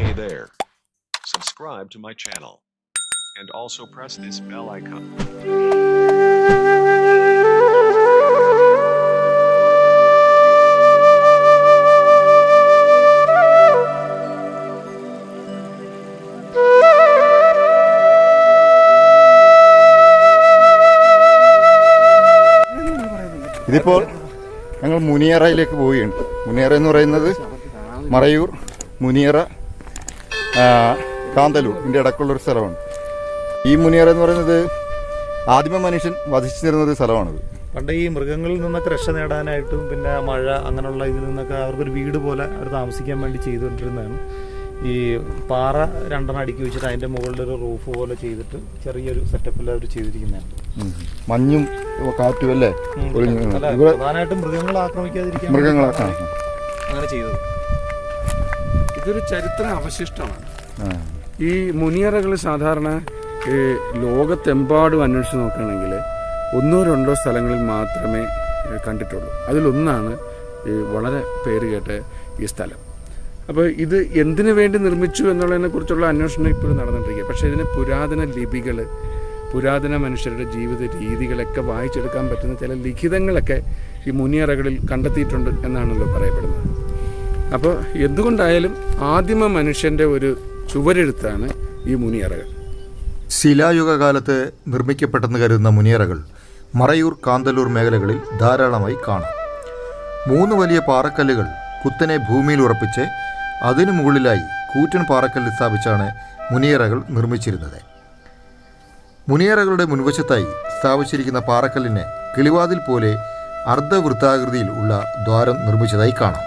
Hey there. Subscribe to my channel. And also press this bell icon. ഇതിപ്പോൾ ഞങ്ങൾ മുനിയറയിലേക്ക് പോവുകയാണ് മുനിയറ എന്ന് പറയുന്നത് മറയൂർ മുനിയറ ആ, ഇതിന്റെ ഇടയ്ക്കുള്ളൊരു സ്ഥലമാണ്. ഈ മുനിയറ എന്ന് പറയുന്നത് ആദിമ മനുഷ്യൻ വധിച്ചിരുന്ന ഒരു സ്ഥലമാണത്. പണ്ട് ഈ മൃഗങ്ങളിൽ നിന്നൊക്കെ രക്ഷ നേടാനായിട്ടും പിന്നെ മഴ അങ്ങനെയുള്ള ഇതിൽ നിന്നൊക്കെ അവർക്കൊരു വീട് പോലെ അവർ താമസിക്കാൻ വേണ്ടി ചെയ്തുകൊണ്ടിരുന്നതാണ്. ഈ പാറ രണ്ടെണ്ണം അടുക്കി വെച്ചിട്ട് അതിന്റെ മുകളിൽ ഒരു റൂഫ് പോലെ ചെയ്തിട്ട് ചെറിയൊരു സെറ്റപ്പിൽ അവർ ചെയ്തിരിക്കുന്നതാണ്. മഞ്ഞും കാറ്റും അല്ലേ? പ്രധാനമായിട്ടും മൃഗങ്ങൾ ആക്രമിക്കാതിരിക്കാൻ മൃഗങ്ങളെ അങ്ങനെ ചെയ്തത്. ഇതൊരു ചരിത്ര അവശിഷ്ടമാണ്. ഈ മുനിയറകൾ സാധാരണ ഈ ലോകത്തെമ്പാടും അന്വേഷിച്ച് നോക്കുകയാണെങ്കിൽ ഒന്നോ രണ്ടോ സ്ഥലങ്ങളിൽ മാത്രമേ കണ്ടിട്ടുള്ളൂ. അതിലൊന്നാണ് ഈ വളരെ പേര് കേട്ട ഈ സ്ഥലം. അപ്പോൾ ഇത് എന്തിനു വേണ്ടി നിർമ്മിച്ചു എന്നുള്ളതിനെ കുറിച്ചുള്ള അന്വേഷണം ഇപ്പോഴും നടന്നുകൊണ്ടിരിക്കുക പക്ഷേ ഇതിന് പുരാതന ലിപികൾ പുരാതന മനുഷ്യരുടെ ജീവിത രീതികളൊക്കെ വായിച്ചെടുക്കാൻ പറ്റുന്ന ചില ലിഖിതങ്ങളൊക്കെ ഈ മുനിയറകളിൽ കണ്ടെത്തിയിട്ടുണ്ട് എന്നാണല്ലോ പറയപ്പെടുന്നത്. അപ്പോൾ എന്തുകൊണ്ടായാലും ആദിമ മനുഷ്യന്റെ ഒരു ചുവരെഴുത്താണ് ഈ മുനിയറകൾ. ശിലായുഗകാലത്ത് നിർമ്മിക്കപ്പെട്ടെന്ന് കരുതുന്ന മുനിയറകൾ മറയൂർ കാന്തല്ലൂർ മേഖലകളിൽ ധാരാളമായി കാണാം. മൂന്ന് വലിയ പാറക്കല്ലുകൾ കുത്തനെ ഭൂമിയിൽ ഉറപ്പിച്ച് അതിനു മുകളിലായി കൂറ്റൻ പാറക്കല്ല് സ്ഥാപിച്ചാണ് മുനിയറകൾ നിർമ്മിച്ചിരുന്നത്. മുനിയറകളുടെ മുൻവശത്തായി സ്ഥാപിച്ചിരിക്കുന്ന പാറക്കല്ലിന് കിളിവാതിൽ പോലെ അർദ്ധവൃത്താകൃതിയിൽ ഉള്ള ദ്വാരം നിർമ്മിച്ചതായി കാണാം.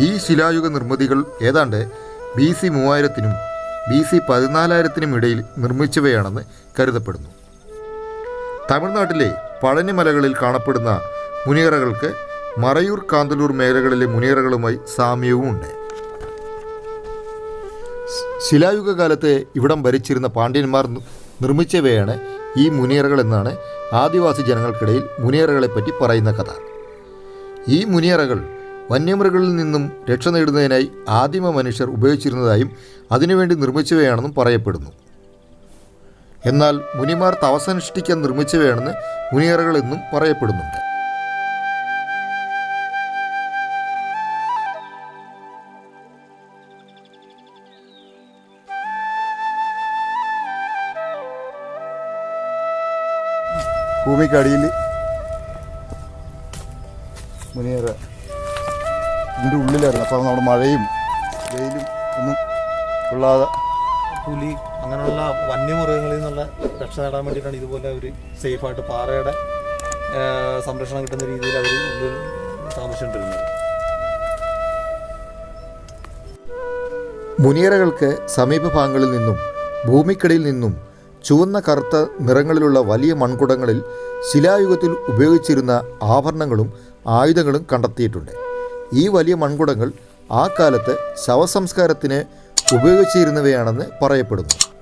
ഈ ശിലായുഗ നിർമ്മിതികൾ ഏതാണ്ട് ബി സി മൂവായിരത്തിനും ബി സി പതിനാലായിരത്തിനും ഇടയിൽ നിർമ്മിച്ചവയാണെന്ന് കരുതപ്പെടുന്നു. തമിഴ്നാട്ടിലെ പഴനിമലകളിൽ കാണപ്പെടുന്ന മുനിയറകൾക്ക് മറയൂർ കാന്തലൂർ മേഖലകളിലെ മുനിയറകളുമായി സാമ്യവുമുണ്ട്. ശിലായുഗ കാലത്ത് ഇവിടം ഭരിച്ചിരുന്ന പാണ്ഡ്യന്മാർ നിർമ്മിച്ചവയാണ് ഈ മുനിയറകൾ എന്നാണ് ആദിവാസി ജനങ്ങൾക്കിടയിൽ മുനിയറകളെപ്പറ്റി പറയുന്ന കഥ. ഈ മുനിയറകൾ വന്യമൃഗങ്ങളിൽ നിന്നും രക്ഷ നേടുന്നതിനായി ആദിമ മനുഷ്യർ ഉപയോഗിച്ചിരുന്നതായും അതിനുവേണ്ടി നിർമ്മിച്ചവയാണെന്നും പറയപ്പെടുന്നു. എന്നാൽ മുനിമാർ തവസനുഷ്ഠിക്കാൻ നിർമ്മിച്ചവയാണെന്ന് മുനിയറകൾ എന്നും പറയപ്പെടുന്നുണ്ട്. ഭൂമിക്കടിയിൽ മുനിയറ ഇതിന്റെ ഉള്ളിലായിരുന്നു. അപ്പോൾ നമ്മുടെ മഴയും വെയിലും ഒന്നും കൊള്ളാതെ പുലി അങ്ങനെയുള്ള വന്യമൃഗങ്ങളിൽ നിന്നുള്ള രക്ഷ നേടാൻ വേണ്ടിയിട്ടാണ് ഇതുപോലെ അവർ സേഫായിട്ട് പാറയുടെ സംരക്ഷണം കിട്ടുന്ന രീതിയിൽ അവർ താമസിച്ചുകൊണ്ടിരുന്നത്. മുനിയറകൾക്ക് സമീപഭാഗങ്ങളിൽ നിന്നും ഭൂമിക്കടിയിൽ നിന്നും ചുവന്ന കറുത്ത നിറങ്ങളിലുള്ള വലിയ മൺകുടങ്ങളിൽ ശിലായുഗത്തിൽ ഉപയോഗിച്ചിരുന്ന ആഭരണങ്ങളും ആയുധങ്ങളും കണ്ടെത്തിയിട്ടുണ്ട്. ഈ വലിയ മൺകുടങ്ങൾ ആ കാലത്ത് ശവസംസ്കാരത്തിന് ഉപയോഗിച്ചിരുന്നവയാണെന്ന് പറയപ്പെടുന്നു.